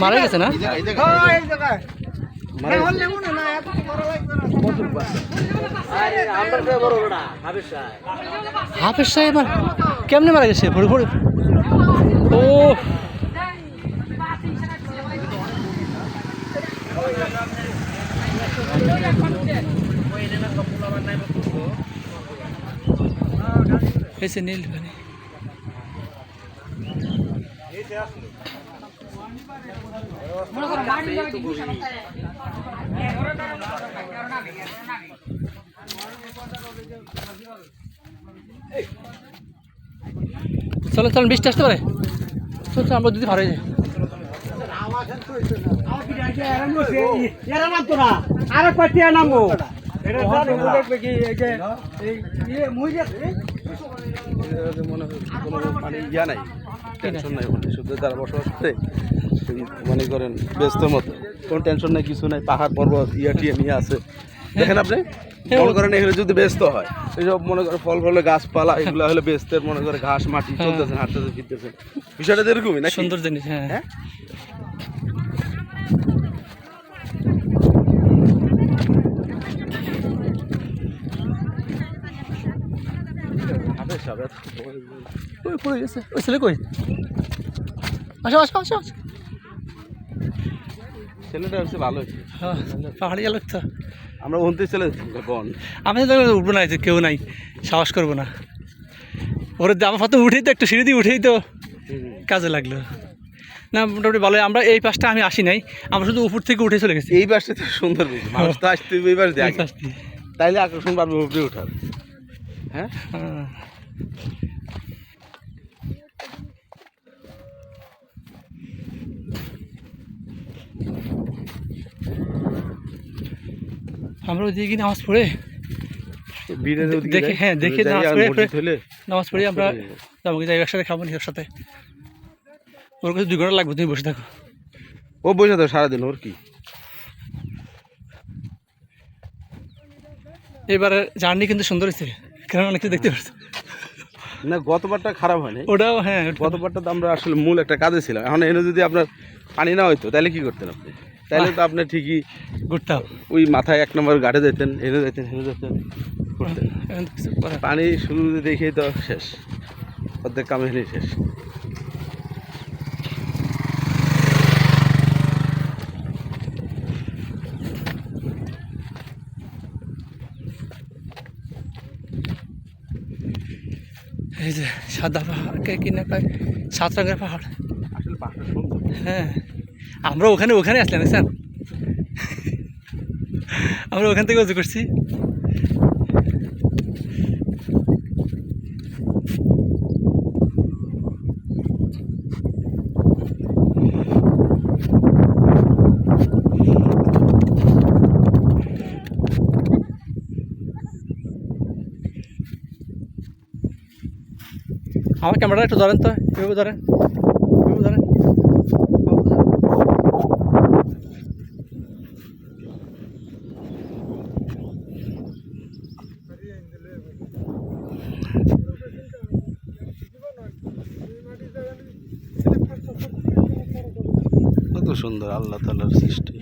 মারা গেছে না? হাফেজ সাহেব কেমনে মারা গেছে? ভরে ভরে। ও নীল পানি চলো চলো বৃষ্টি আসতে পারে চল আমরা যদি ভালো হয়ে যাই এরা আরে কটিয়া নামবো ইয়ে মনে হয় কোনো মানে ইয়া নাই টেনশন নাই ওখানে শুধু যারা বসবাস করে মনে করেন ব্যস্ত মতো। কোনো টেনশন নাই কিছু নাই পাহাড় পর্বত ইয়া টিয়া নিয়ে আছে। দেখেন আপনি? মনে করেন এখানে যদি ব্যস্ত হয় এইসব মনে করেন ফল ফলে গাছপালা এগুলো হলে ব্যস্তের মনে করে ঘাস মাটি চলতেছে হাঁটতেছে ফিরতেছে। বিষয়টা এরকমই না সুন্দর জিনিস হ্যাঁ? ওই পড়ে গেছে। ওই ছেলে কই? আসো আসো আসো আসো। ছেলেটা হচ্ছে ভালো হ্যাঁ, পাহাড়ি এলাকা তো। আমরা উনত্রিশ ছেলে বন। আমি তো উঠবো না কেউ নাই সাহস করব না। ওর আমার প্রথম উঠেই তো একটু সিঁড়ি দিয়ে উঠেই তো কাজে লাগল। না মোটামুটি ভালো আমরা এই পাশটা আমি আসি নাই আমরা শুধু উপর থেকে উঠে চলে গেছি। এই পাশটা তো সুন্দর বেশি মানুষ তো আসতে এই পাশ এই দিয়ে। তাইলে আকর্ষণ পারবে উপরে ওঠার। হ্যাঁ? হ্যাঁ। আমরা ওইদিকে গিয়ে নামাজ পড়ে দেখে- হ্যাঁ, দেখে নামাজ পড়ে নামাজ পড়ে আমরা যাব যাই একসাথে খাব নি ওর কাছে দুই ঘণ্টা লাগবে তুমি বসে থাকো। ও বসে তো সারাদিন ওর কি? এবারে জার্নি কিন্তু সুন্দর হয়েছে কেন অনেক কিছু দেখতে পাচ্ছি না গতবারটা খারাপ হয়নি। ওটাও হ্যাঁ গতবারটা তো আমরা আসলে মূল একটা কাজে ছিলাম। এখন এনে যদি আপনার পানি না হইতো তাহলে কি করতেন আপনি? তাহলে তো আপনি ঠিকই ঘুরতাম ওই মাথায় এক নম্বর গাড়ে যেতেন এনে যেতেন হেরে যেতেন করতেন করার- পানি শুরু দেখেই তো শেষ। অর্ধেক কামে শেষ। এই যে সাদা পাহাড়কে কি না কয়? সাত রঙের পাহাড় হ্যাঁ। আমরা ওখানে ওখানে আসলাম স্যার। আমরা ওখান থেকে উজু করছি। আমার ক্যামেরাটা একটু ধরেন তো এভাবে ধরেন এভাবে ধরেন। কত সুন্দর আল্লাহ তালার সৃষ্টি।